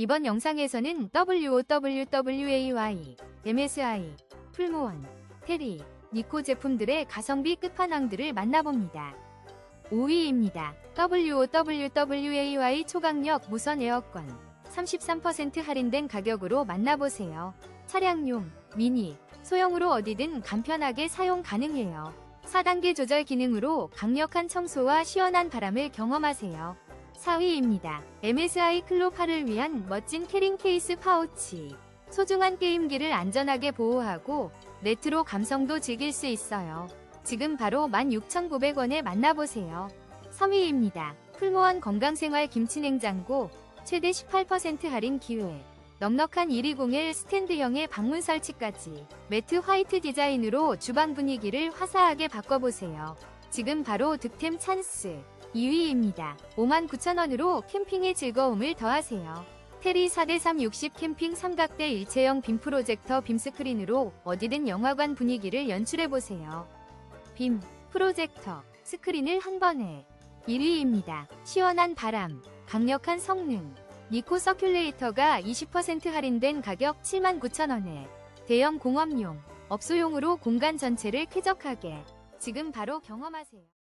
이번 영상에서는 WOWWAY, MSI, 풀무원, 테리, 니코 제품들의 가성비 끝판왕들을 만나봅니다. 5위입니다. WOWWAY 초강력 무선 에어컨 33% 할인된 가격으로 만나보세요. 차량용, 미니, 소형으로 어디든 간편하게 사용 가능해요. 4단계 조절 기능으로 강력한 청소와 시원한 바람을 경험하세요. 4위입니다. MSI 클로8을 위한 멋진 캐링 케이스 파우치. 소중한 게임기를 안전하게 보호하고 레트로 감성도 즐길 수 있어요. 지금 바로 16,900원에 만나보세요. 3위입니다. 풀무원 건강생활 김치냉장고 최대 18% 할인 기회. 넉넉한 120L 스탠드형의 방문 설치까지 매트 화이트 디자인으로 주방 분위기를 화사하게 바꿔보세요. 지금 바로 득템 찬스 2위입니다. 59,000원으로 캠핑의 즐거움을 더하세요. 테리 4대3 60 캠핑 삼각대 일체형 빔 프로젝터 빔 스크린으로 어디든 영화관 분위기를 연출해보세요. 빔, 프로젝터, 스크린을 한 번에 1위입니다. 시원한 바람, 강력한 성능, 니코 서큘레이터가 20% 할인된 가격 79,000원에 대형 공업용, 업소용으로 공간 전체를 쾌적하게 지금 바로 경험하세요.